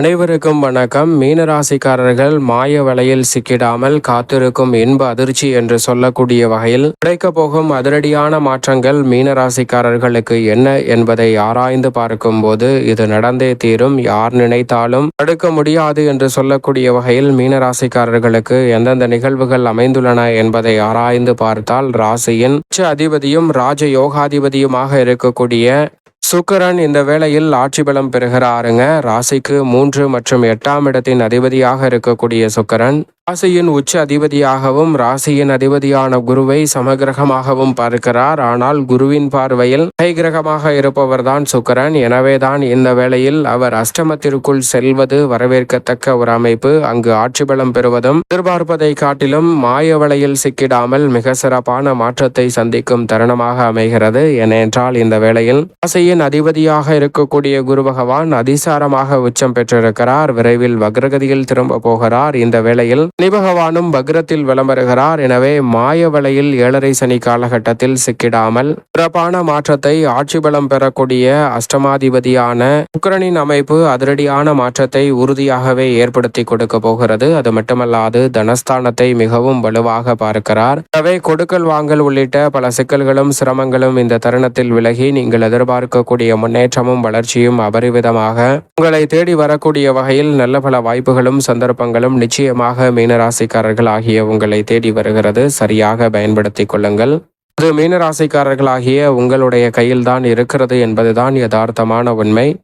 அனைவருக்கும் வணக்கம். மீனராசிக்காரர்கள் மாய வலையில் சிக்கிடாமல் காத்திருக்கும் இன்ப அதிர்ச்சி என்று சொல்லக்கூடிய வகையில் கிடைக்கப் போகும் அதிரடியான மாற்றங்கள் மீனராசிக்காரர்களுக்கு என்ன என்பதை ஆராய்ந்து பார்க்கும் போது இது நடந்தே தீரும். யார் நினைத்தாலும் தடுக்க முடியாது என்று சொல்லக்கூடிய வகையில் மீனராசிக்காரர்களுக்கு எந்தெந்த நிகழ்வுகள் அமைந்துள்ளன என்பதை ஆராய்ந்து பார்த்தால் ராசியின் உச்ச அதிபதியும் ராஜ யோகாதிபதியுமாக இருக்கக்கூடிய சுக்கரன் இந்த வேளையில் ஆட்சி பலம் பெறுகிறாருங்க. ராசிக்கு மூன்று மற்றும் எட்டாம் இடத்தின் அதிபதியாக இருக்கக்கூடிய சுக்கரன். ராசியின் உச்ச அதிபதியாகவும் ராசியின் அதிபதியான குருவை சமகிரகமாகவும் பார்க்கிறார். ஆனால் குருவின் பார்வையில் கை கிரகமாக இருப்பவர்தான் சுக்கரன். எனவேதான் இந்த வேளையில் அவர் அஷ்டமத்திற்குள் செல்வது வரவேற்கத்தக்க ஒரு அமைப்பு. அங்கு ஆட்சி பலம் பெறுவதும் எதிர்பார்ப்பதை காட்டிலும் மாய வலையில் சிக்கிடாமல் மிக சிறப்பான மாற்றத்தை சந்திக்கும் தருணமாக அமைகிறது. ஏனென்றால் இந்த வேளையில் ராசியின் அதிபதியாக இருக்கக்கூடிய குரு பகவான் அதிசாரமாக உச்சம் பெற்றிருக்கிறார். விரைவில் வக்ரகதியில் திரும்ப போகிறார். இந்த வேளையில் சனி பகவானும் பக்ரத்தில் விளம்பருகிறார் எனவே மாய வலையில் ஏழரை சனி காலகட்டத்தில் சிக்கிடாமல் சிறப்பான மாற்றத்தை ஆட்சி பலம் பெறக்கூடிய அஷ்டமாதிபதியான சுக்கரனின் அமைப்பு அதிரடியான மாற்றத்தை உறுதியாகவே ஏற்படுத்தி கொடுக்க போகிறது. அது மட்டுமல்லாது தனஸ்தானத்தை மிகவும் வலுவாக பார்க்கிறார். எனவே கொடுக்கல் வாங்கல் உள்ளிட்ட பல சிக்கல்களும் சிரமங்களும் இந்த தருணத்தில் விலகி நீங்கள் எதிர்பார்க்கக்கூடிய முன்னேற்றமும் வளர்ச்சியும் அபரிவிதமாக உங்களை தேடி வரக்கூடிய வகையில் நல்ல பல வாய்ப்புகளும் சந்தர்ப்பங்களும் நிச்சயமாக மீனராசிக்காரர்கள் ஆகிய உங்களை தேடி வருகிறது. சரியாக பயன்படுத்திக் கொள்ளுங்கள். அது மீனராசிக்காரர்களாகிய உங்களுடைய கையில்தான் இருக்கிறது என்பதுதான் யதார்த்தமான உண்மை.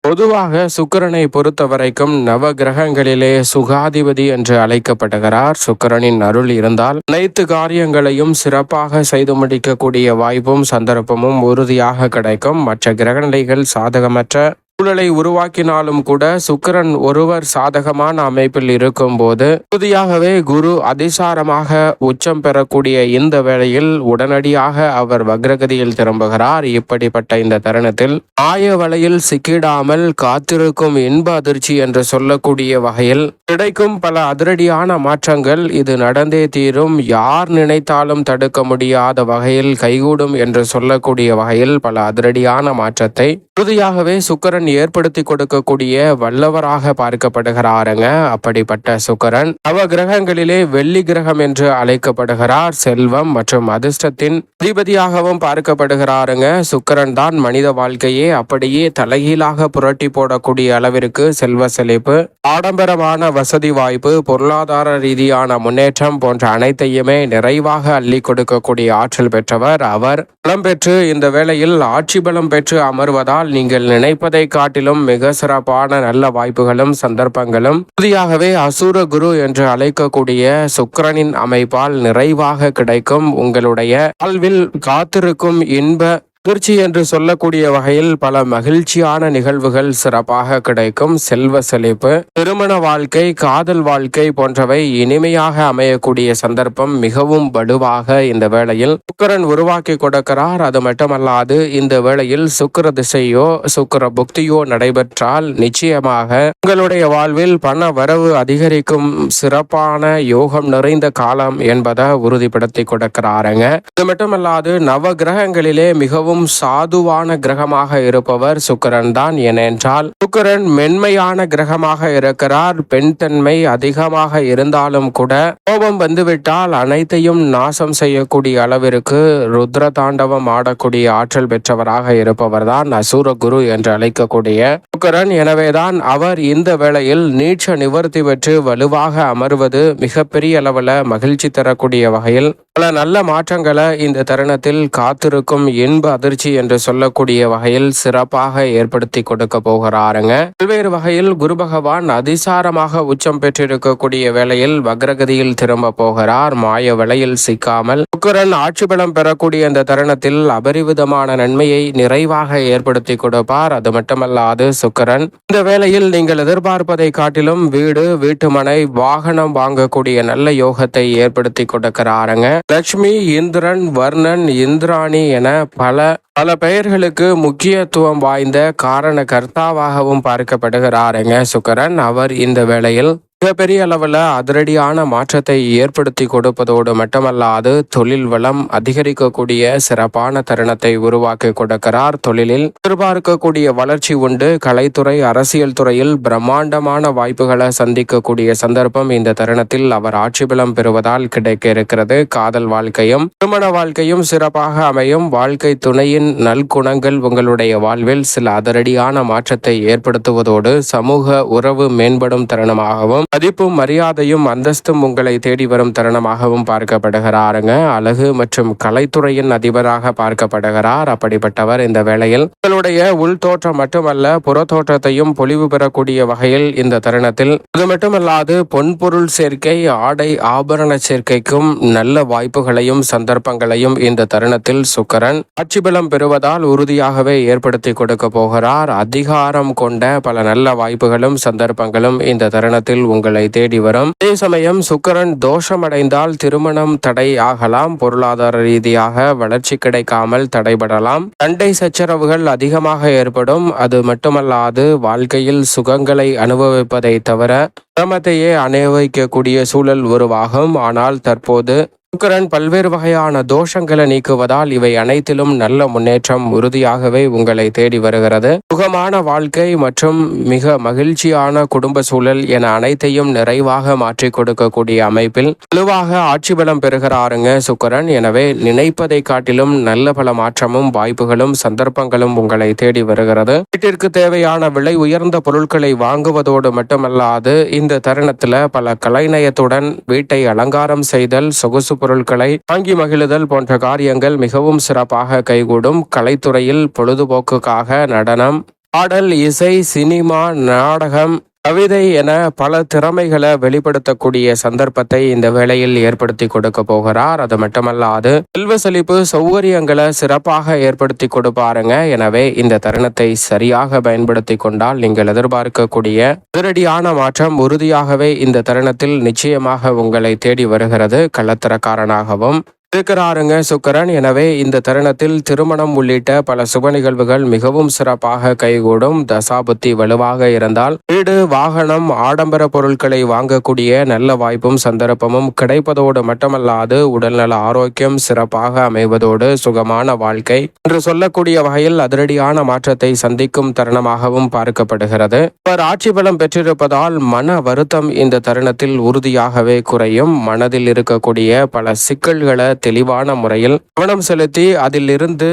பொதுவாக சுக்கரனை பொறுத்த வரைக்கும் நவ கிரகங்களிலே சுகாதிபதி என்று அழைக்கப்படுகிறார். சுக்கரனின் அருள் இருந்தால் அனைத்து காரியங்களையும் சிறப்பாக செய்து முடிக்கக்கூடிய வாய்ப்பும் சந்தர்ப்பமும் உறுதியாக கிடைக்கும். மற்ற கிரகநிலைகள் சாதகமற்ற சூழலை உருவாக்கினாலும் கூட சுக்கரன் ஒருவர் சாதகமான அமைப்பில் இருக்கும் போது உறுதியாகவே குரு அதிசாரமாக உச்சம் பெறக்கூடிய இந்த வேளையில் உடனடியாக அவர் வக்ரகதியில் திரும்புகிறார். இப்படிப்பட்ட இந்த தருணத்தில் ஆய வலையில் சிக்கிடாமல் காத்திருக்கும் இன்ப அதிர்ச்சி என்று சொல்லக்கூடிய வகையில் கிடைக்கும் பல அதிரடியான மாற்றங்கள். இது நடந்தே தீரும். யார் நினைத்தாலும் தடுக்க முடியாத வகையில் கைகூடும் என்று சொல்லக்கூடிய வகையில் பல அதிரடியான மாற்றத்தை உறுதியாகவே சுக்கரன் ஏற்படுத்தி கொடுக்கக்கூடிய வல்லவராக பார்க்கப்படுகிறாருங்க. அப்படிப்பட்ட சுக்கரன் நவ கிரகங்களிலே வெள்ளி கிரகம் என்று அழைக்கப்படுகிறார். செல்வம் மற்றும் அதிர்ஷ்டத்தின் அதிபதியாகவும் பார்க்கப்படுகிறாருங்க. சுக்கரன் தான் மனித வாழ்க்கையே அப்படியே தலைகீழாக புரட்டி போடக்கூடிய அளவிற்கு செல்வ செழிப்பு ஆடம்பரமான வசதி வாய்ப்பு பொருளாதார ரீதியான முன்னேற்றம் போன்ற அனைத்தையுமே நிறைவாக அள்ளி கொடுக்கக்கூடிய ஆற்றல் பெற்றவர் அவர். பலம் பெற்று இந்த வேளையில் ஆட்சி பலம் பெற்று அமர்வதால் நீங்கள் நினைப்பதை காட்டிலும் மிக சிறப்பான நல்ல வாய்ப்புகளும் சந்தர்ப்பங்களும். உறுதியாகவே அசுர குரு என்று அழைக்கக்கூடிய சுக்கரனின் அமைப்பால் நிறைவாக கிடைக்கும் உங்களுடைய வாழ்வில் காத்திருக்கும் இன்ப அதிர்ச்சி என்று சொல்லக்கூடிய வகையில் பல மகிழ்ச்சியான நிகழ்வுகள் சிறப்பாக கிடைக்கும். செல்வ செழிப்பு திருமண வாழ்க்கை காதல் வாழ்க்கை போன்றவை இனிமையாக அமையக்கூடிய சந்தர்ப்பம் மிகவும் வலுவாக இந்த வேளையில் சுக்கரன் உருவாக்கி கொடுக்கிறார். அது மட்டுமல்லாது இந்த வேளையில் சுக்கர திசையோ சுக்கர புக்தியோ நடைபெற்றால் நிச்சயமாக உங்களுடைய வாழ்வில் பண வரவு அதிகரிக்கும். சிறப்பான யோகம் நிறைந்த காலம் என்பதை உறுதிப்படுத்தி கொடுக்கிறாருங்க. இது மட்டுமல்லாது நவ கிரகங்களிலே மிகவும் மிகவும் சாதுவான கிரகமாக இருப்பவர் சுக்கரன் தான். ஏனென்றால் சுக்கரன் மென்மையான கிரகமாக இருக்கிறார். பெண் தன்மை அதிகமாக இருந்தாலும் கூட கோபம் வந்துவிட்டால் அனைத்தையும் நாசம் செய்யக்கூடிய அளவிற்கு ருத்ர தாண்டவம் ஆடக்கூடிய ஆற்றல் பெற்றவராக இருப்பவர் தான் அசூர குரு என்று அழைக்கக்கூடிய சுக்கரன். எனவேதான் அவர் இந்த வேளையில் நீட்ச நிவர்த்தி பெற்று வலுவாக அமர்வது மிகப்பெரிய அளவில் மகிழ்ச்சி தரக்கூடிய வகையில் பல நல்ல மாற்றங்களை இந்த தருணத்தில் காத்திருக்கும் இன்ப அதிர்ச்சி என்று சொல்லக்கூடிய வகையில் சிறப்பாக ஏற்படுத்தி கொடுக்க போகிறாருங்க. பல்வேறு வகையில் குரு பகவான் அதிசாரமாக உச்சம் பெற்றிருக்கக்கூடிய வேளையில் வக்ரகதியில் திரும்ப போகிறார். மாய விலையில் சிக்காமல் சுக்கரன் ஆட்சி பலம் பெறக்கூடிய அந்த தருணத்தில் அபரிவிதமான நன்மையை நிறைவாக ஏற்படுத்தி கொடுப்பார். அது மட்டுமல்லாது சுக்கரன் இந்த வேளையில் நீங்கள் எதிர்பார்ப்பதை காட்டிலும் வீடு வீட்டுமனை வாகனம் வாங்கக்கூடிய நல்ல யோகத்தை ஏற்படுத்தி கொடுக்கிறாருங்க. லட்சுமி இந்திரன் வர்ணன் இந்திராணி என பல பல பெயர்களுக்கு முக்கியத்துவம் வாய்ந்த காரண கர்த்தாவாகவும் பார்க்கப்படுகிறாருங்க சுக்கரன். அவர் இந்த வேளையில் மிகப்பெரிய அளவில் அதிரடியான மாற்றத்தை ஏற்படுத்தி கொடுப்பதோடு மட்டுமல்லாது தொழில் வளம் அதிகரிக்கக்கூடிய சிறப்பான தருணத்தை உருவாக்கி கொடுக்கிறார். தொழிலில் எதிர்பார்க்கக்கூடிய வளர்ச்சி உண்டு. கலைத்துறை அரசியல் துறையில் பிரம்மாண்டமான வாய்ப்புகளை சந்திக்கக்கூடிய சந்தர்ப்பம் இந்த தருணத்தில் அவர் ஆட்சி பலம் பெறுவதால் கிடைக்க இருக்கிறது காதல் வாழ்க்கையும் திருமண வாழ்க்கையும் சிறப்பாக அமையும். வாழ்க்கை துணையின் நல்குணங்கள் உங்களுடைய வாழ்வில் சில அதிரடியான மாற்றத்தை ஏற்படுத்துவதோடு சமூக உறவு மேம்படும் தருணமாகவும் மதிப்பும் மரியாதையும் அந்தஸ்தும் உங்களை தேடி வரும் தருணமாகவும் பார்க்கப்படுகிறாருங்க. அழகு மற்றும் கலைத்துறையின் அதிபராக பார்க்கப்படுகிறார். அப்படிப்பட்டவர் இந்த வேளையில் உங்களுடைய உள் தோற்றம் மட்டுமல்ல புற தோற்றத்தையும் பொலிவு பெறக்கூடிய வகையில் இந்த தருணத்தில் அது மட்டுமல்லாது பொன்பொருள் சேர்க்கை ஆடை ஆபரண சேர்க்கைக்கும் நல்ல வாய்ப்புகளையும் சந்தர்ப்பங்களையும் இந்த தருணத்தில் சுக்கரன் ஆட்சி பலம் பெறுவதால் உறுதியாகவே ஏற்படுத்தி கொடுக்க போகிறார். அதிகாரம் கொண்ட பல நல்ல வாய்ப்புகளும் சந்தர்ப்பங்களும் இந்த தருணத்தில் உங்களை தேடி வரும். அதே சமயம் சுக்கரன் தோஷமடைந்தால் திருமணம் தடை ஆகலாம் பொருளாதார ரீதியாக வளர்ச்சி கிடைக்காமல் தடைபடலாம். சண்டை சச்சரவுகள் அதிகமாக ஏற்படும். அது மட்டுமல்லாது வாழ்க்கையில் சுகங்களை அனுபவிப்பதை தவிர சிரமத்தையே அனுபவிக்கக்கூடிய சூழல் உருவாகும். ஆனால் தற்போது சுக்கரன் பல்வேறு வகையான தோஷங்களை நீக்குவதால் இவை அனைத்திலும் நல்ல முன்னேற்றம் உறுதியாகவே உங்களை தேடி வருகிறது. சுகமான வாழ்க்கை மற்றும் மிக மகிழ்ச்சியான குடும்ப சூழல் என அனைத்தையும் நிறைவாக மாற்றி கொடுக்கக்கூடிய அமைப்பில் வலுவாக ஆட்சி பலம் பெறுகிறாருங்க சுக்கரன். எனவே நினைப்பதை காட்டிலும் நல்ல பல மாற்றமும் வாய்ப்புகளும் சந்தர்ப்பங்களும் உங்களை தேடி வருகிறது. வீட்டிற்கு தேவையான விலை உயர்ந்த பொருட்களை வாங்குவதோடு மட்டுமல்லாது இந்த தருணத்துல பல கலைநயத்துடன் வீட்டை அலங்காரம் செய்தல் சொகுசு பொருட்களை வாங்கி மகிழுதல் போன்ற காரியங்கள் மிகவும் சிறப்பாக கைகூடும். கலைத்துறையில் பொழுதுபோக்குக்காக நடனம் பாடல் இசை சினிமா நாடகம் கவிதை என பல திறமைகளை வெளிப்படுத்தக்கூடிய சந்தர்ப்பத்தை இந்த வேளையில் ஏற்படுத்தி கொடுக்க போகிறார். அது மட்டுமல்லாது செல்வ செழிப்பு சௌகரியங்களை சிறப்பாக ஏற்படுத்தி கொடுப்பாருங்க எனவே இந்த தருணத்தை சரியாக பயன்படுத்தி கொண்டால் நீங்கள் எதிர்பார்க்கக்கூடிய அதிரடியான மாற்றம் உறுதியாகவே இந்த தருணத்தில் நிச்சயமாக உங்களை தேடி வருகிறது. கள்ளத்தரக்காரனாகவும் இருக்கிறாருங்க சுக்கரன் எனவே இந்த தருணத்தில் திருமணம் உள்ளிட்ட பல சுப நிகழ்வுகள் மிகவும் சிறப்பாக கைகூடும். தசாபுத்தி வலுவாக இருந்தால் வீடு வாகனம் ஆடம்பர பொருட்களை வாங்கக்கூடிய நல்ல வாய்ப்பும் சந்தர்ப்பமும் கிடைப்பதோடு மட்டுமல்லாது உடல்நல ஆரோக்கியம் சிறப்பாக அமைவதோடு சுகமான வாழ்க்கை என்று சொல்லக்கூடிய வகையில் அதிரடியான மாற்றத்தை சந்திக்கும் தருணமாகவும் பார்க்கப்படுகிறது. அவர் ஆட்சி பலம் பெற்றிருப்பதால் மன வருத்தம் இந்த தருணத்தில் உறுதியாகவே குறையும். மனதில் இருக்கக்கூடிய பல சிக்கல்களை தெளிவான முறையில் கவனம் செலுத்தி அதிலிருந்து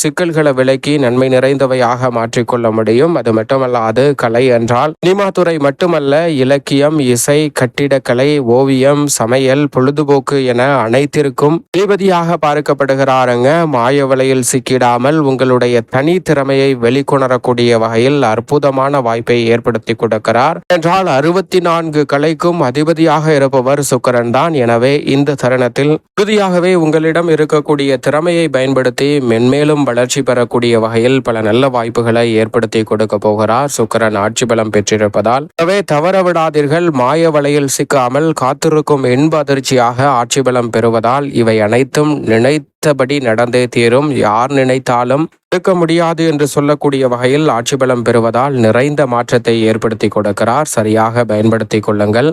சிக்கல்களை விலக்கி நன்மை நிறைந்தவையாக மாற்றிக்கொள்ள முடியும். அது மட்டுமல்லாது கலை என்றால் சினிமா துறை மட்டுமல்ல இலக்கியம் இசை கட்டிடக்கலை ஓவியம் சமையல் பொழுதுபோக்கு என அனைத்திற்கும் தளபதியாக பார்க்கப்படுகிறாருங்க. மாய வலையில் சிக்கிடாமல் உங்களுடைய தனி திறமையை வெளிக்கொணரக்கூடிய வகையில் அற்புதமான வாய்ப்பை ஏற்படுத்தி கொடுக்கிறார். என்றால் அறுபத்தி நான்கு கலைக்கும் அதிபதியாக இருப்பவர் சுக்கரன் தான் எனவே இந்த தருணத்தில் உறுதியாகவே உங்களிடம் இருக்கக்கூடிய திறமையை பயன்படுத்தி மென்மேலும் வளர்ச்சி பெறக்கூடிய வகையில் பல நல்ல வாய்ப்புகளை ஏற்படுத்தி கொடுக்க போகிறார். சுக்கரன் ஆட்சி பலம் பெற்றிருப்பதால் எனவே தவற விடாதீர்கள். மாய வலையில் சிக்காமல் காத்திருக்கும் இன்ப அதிர்ச்சியாக ஆட்சி பலம் பெறுவதால் இவை அனைத்தும் நினைத்தபடி நடந்தே தீரும். யார் நினைத்தாலும் இருக்க முடியாது என்று சொல்லக்கூடிய வகையில் ஆட்சி பலம் பெறுவதால் நிறைந்த மாற்றத்தை ஏற்படுத்தி கொடுக்கிறார். சரியாக பயன்படுத்திக் கொள்ளுங்கள்.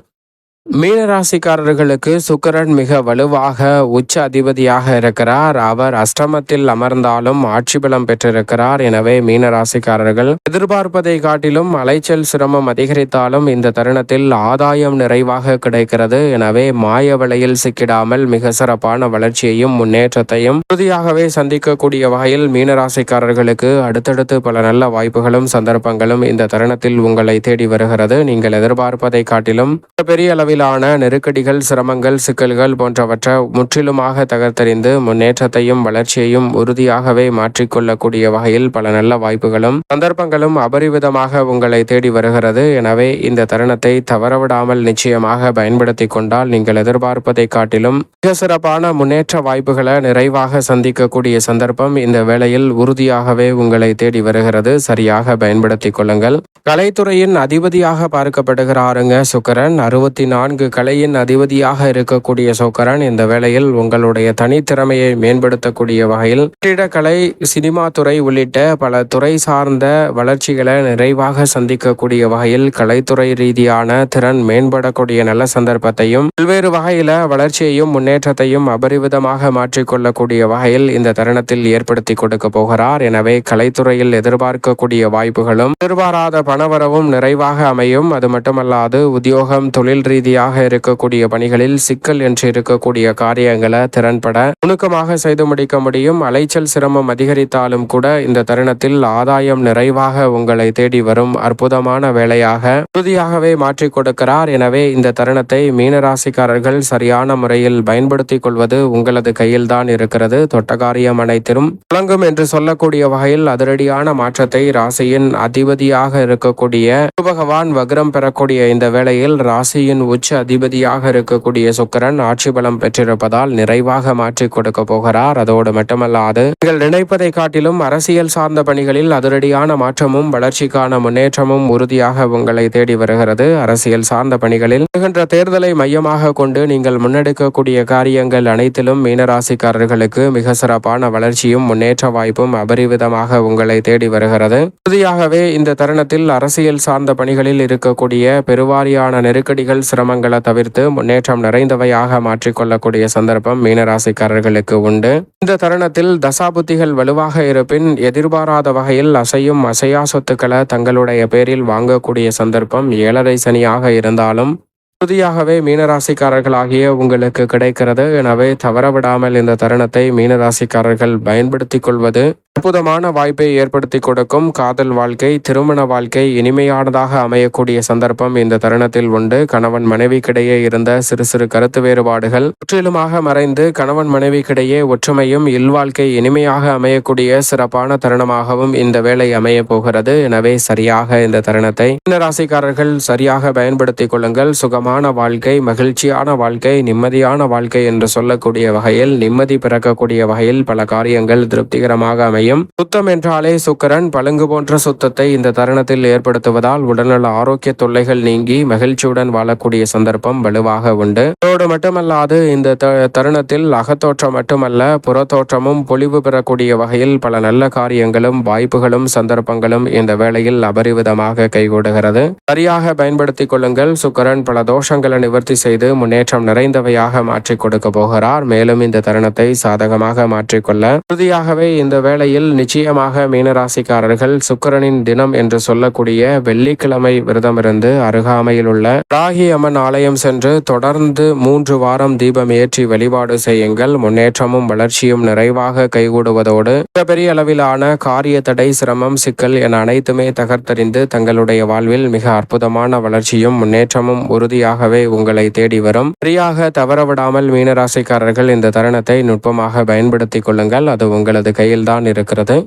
மீனராசிக்காரர்களுக்கு சுக்கரன் மிக வலுவாக உச்ச அதிபதியாக இருக்கிறார். அவர் அஷ்டமத்தில் அமர்ந்தாலும் ஆட்சி பலம் பெற்றிருக்கிறார். எனவே மீனராசிக்காரர்கள் எதிர்பார்ப்பதை காட்டிலும் அலைச்சல் சிரமம் அதிகரித்தாலும் இந்த தருணத்தில் ஆதாயம் நிறைவாக கிடைக்கிறது. எனவே மாய வலையில் சிக்கிடாமல் மிக சிறப்பான வளர்ச்சியையும் முன்னேற்றத்தையும் உறுதியாகவே சந்திக்கக்கூடிய வகையில் மீனராசிக்காரர்களுக்கு அடுத்தடுத்து பல நல்ல வாய்ப்புகளும் சந்தர்ப்பங்களும் இந்த தருணத்தில் உங்களை தேடி வருகிறது. நீங்கள் எதிர்பார்ப்பதை காட்டிலும் பெரிய அளவில் அளவிலான நெருக்கடிகள் சிரமங்கள் சிக்கல்கள் போன்றவற்றை முற்றிலுமாக தகர்த்தறிந்து முன்னேற்றத்தையும் வளர்ச்சியையும் உறுதியாகவே மாற்றிக்கொள்ளக்கூடிய வகையில் பல நல்ல வாய்ப்புகளும் சந்தர்ப்பங்களும் அபரிவிதமாக உங்களை தேடி வருகிறது. எனவே இந்த தருணத்தை தவறவிடாமல் நிச்சயமாக பயன்படுத்தி கொண்டால் நீங்கள் எதிர்பார்ப்பதை காட்டிலும் மிக சிறப்பான முன்னேற்ற வாய்ப்புகளை நிறைவாக சந்திக்கக்கூடிய சந்தர்ப்பம் இந்த வேளையில் உறுதியாகவே உங்களை தேடி வருகிறது. சரியாக பயன்படுத்திக் கொள்ளுங்கள். கலைத்துறையின் அதிபதியாக பார்க்கப்படுகிறாருங்க சுக்கரன். அறுபத்தி நாலு நான்கு கலையின் அதிபதியாக இருக்கக்கூடிய சோக்கரன் இந்த வேளையில் உங்களுடைய தனித்திறமையை மேம்படுத்தக்கூடிய வகையில் கட்டிடக்கலை சினிமா துறை உள்ளிட்ட பல துறை சார்ந்த வளர்ச்சிகளை நிறைவாக சந்திக்கக்கூடிய வகையில் கலைத்துறை ரீதியான திறன் மேம்படக்கூடிய நல்ல சந்தர்ப்பத்தையும் பல்வேறு வகையில வளர்ச்சியையும் முன்னேற்றத்தையும் அபரிவிதமாக மாற்றிக்கொள்ளக்கூடிய வகையில் இந்த தருணத்தில் ஏற்படுத்தி கொடுக்க போகிறார். எனவே கலைத்துறையில் எதிர்பார்க்கக்கூடிய வாய்ப்புகளும் எதிர்பாராத பணவரவும் நிறைவாக அமையும். அது மட்டுமல்லாது உத்தியோகம் தொழில் ரீதியாக இருக்கக்கூடிய பணிகளில் சிக்கல் என்று இருக்கக்கூடிய காரியங்களை திறன்பட நுணுக்கமாக செய்து முடிக்க முடியும். அலைச்சல் சிரமம் அதிகரித்தாலும் கூட இந்த தருணத்தில் ஆதாயம் நிறைவாக உங்களை தேடி வரும். அற்புதமான வேலையாக உறுதியாகவே மாற்றிக் கொடுக்கிறார். எனவே இந்த தருணத்தை மீனராசிக்காரர்கள் சரியான முறையில் பயன்படுத்திக் கொள்வது உங்களது கையில்தான் இருக்கிறது. தொட்டகாரியம் அனைத்திலும் விளங்கும் என்று சொல்லக்கூடிய வகையில் அதிரடியான மாற்றத்தை ராசியின் அதிபதியாக இருக்கக்கூடிய பகவான் வக்ரம் பெறக்கூடிய இந்த வேளையில் ராசியின் உச்ச அதிபதியாக இருக்கக்கூடிய சுக்கரன் ஆட்சி பலம் பெற்றிருப்பதால் நிறைவாக மாற்றிக் கொடுக்க போகிறார். அதோடு மட்டுமல்லாது நீங்கள் நினைப்பதை காட்டிலும் அரசியல் சார்ந்த பணிகளில் அதிரடியான மாற்றமும் வளர்ச்சிக்கான முன்னேற்றமும் உறுதியாக உங்களை தேடி வருகிறது. அரசியல் சார்ந்த பணிகளில் வருகின்ற தேர்தலை மையமாக கொண்டு நீங்கள் முன்னெடுக்கக்கூடிய காரியங்கள் அனைத்திலும் மீனராசிக்காரர்களுக்கு மிக சிறப்பான வளர்ச்சியும் முன்னேற்ற வாய்ப்பும் அபரிவிதமாக உங்களை தேடி வருகிறது. உறுதியாகவே இந்த தருணத்தில் அரசியல் சார்ந்த பணிகளில் இருக்கக்கூடிய பெருவாரியான நெருக்கடிகள் சிரமங்களை தவிர்த்து முன்னேற்றம் நிறைந்தவையாக மாற்றிக்கொள்ளக்கூடிய சந்தர்ப்பம் மீனராசிக்காரர்களுக்கு உண்டு. இந்த தருணத்தில் தசாபுத்திகள் வலுவாக இருப்பின் எதிர்பாராத வகையில் அசையும் அசையா சொத்துக்களை தங்களுடைய பேரில் வாங்கக்கூடிய சந்தர்ப்பம் ஏழரை சனியாக இருந்தாலும் உறுதியாகவே மீனராசிக்காரர்களாகிய உங்களுக்கு கிடைக்கிறது. எனவே தவறவிடாமல் இந்த தருணத்தை மீனராசிக்காரர்கள் பயன்படுத்திக் கொள்வது அற்புதமான வாய்ப்பை ஏற்படுத்தி கொடுக்கும் காதல் வாழ்க்கை திருமண வாழ்க்கை இனிமையானதாக அமையக்கூடிய சந்தர்ப்பம் இந்த தருணத்தில் உண்டு. கணவன் மனைவிக்கிடையே இருந்த சிறு சிறு கருத்து வேறுபாடுகள் முற்றிலுமாக மறைந்து கணவன் மனைவிக்கிடையே ஒற்றுமையும் இல்வாழ்க்கை இனிமையாக அமையக்கூடிய சிறப்பான தருணமாகவும் இந்த வேலை அமைய போகிறது. எனவே சரியாக இந்த தருணத்தை ராசிக்காரர்கள் சரியாக பயன்படுத்திக் கொள்ளுங்கள். சுகமான வாழ்க்கை மகிழ்ச்சியான வாழ்க்கை நிம்மதியான வாழ்க்கை என்று சொல்லக்கூடிய வகையில் நிம்மதி பிறக்கக்கூடிய வகையில் பல காரியங்கள் திருப்திகரமாக அமையும் சுத்தம் என்றாலே சுக்கரன் பழுங்கு போன்ற சுத்தத்தை இந்த தருணத்தில் ஏற்படுத்துவதால் உடல்நல ஆரோக்கிய தொல்லைகள் நீங்கி மகிழ்ச்சியுடன் வாழக்கூடிய சந்தர்ப்பம் வலுவாக உண்டு. அதோடு மட்டுமல்லாது இந்த தருணத்தில் அகத்தோற்றம் மட்டுமல்ல புறத்தோற்றமும் பொலிவு பெறக்கூடிய வகையில் பல நல்ல காரியங்களும் வாய்ப்புகளும் சந்தர்ப்பங்களும் இந்த வேளையில் அபரிவிதமாக கைகூடுகிறது. சரியாக பயன்படுத்திக் கொள்ளுங்கள். சுக்கரன் பல தோஷங்களை நிவர்த்தி செய்து முன்னேற்றம் நிறைந்தவையாக மாற்றிக் கொடுக்க போகிறார். மேலும் இந்த தருணத்தை சாதகமாக மாற்றிக்கொள்ள உறுதியாகவே இந்த வேளையில் நிச்சயமாக மீனராசிக்காரர்கள் சுக்கிரனின் தினம் என்று சொல்லக்கூடிய வெள்ளிக்கிழமை விரதமிருந்து அருகாமையில் உள்ள ராகி அம்மன் ஆலயம் சென்று தொடர்ந்து மூன்று வாரம் தீபம் ஏற்றி வழிபாடு செய்யுங்கள். முன்னேற்றமும் வளர்ச்சியும் நிறைவாக கைகூடுவதோடு மிகப்பெரிய அளவிலான காரிய தடை சிரமம் சிக்கல் என அனைத்துமே தகர்த்தறிந்து தங்களுடைய வாழ்வில் மிக அற்புதமான வளர்ச்சியும் முன்னேற்றமும் உறுதியாகவே உங்களை தேடி வரும். சரியாக தவறவிடாமல் மீனராசிக்காரர்கள் இந்த தருணத்தை நுட்பமாக பயன்படுத்திக் கொள்ளுங்கள். அது உங்களது கையில்தான் இருக்கிறது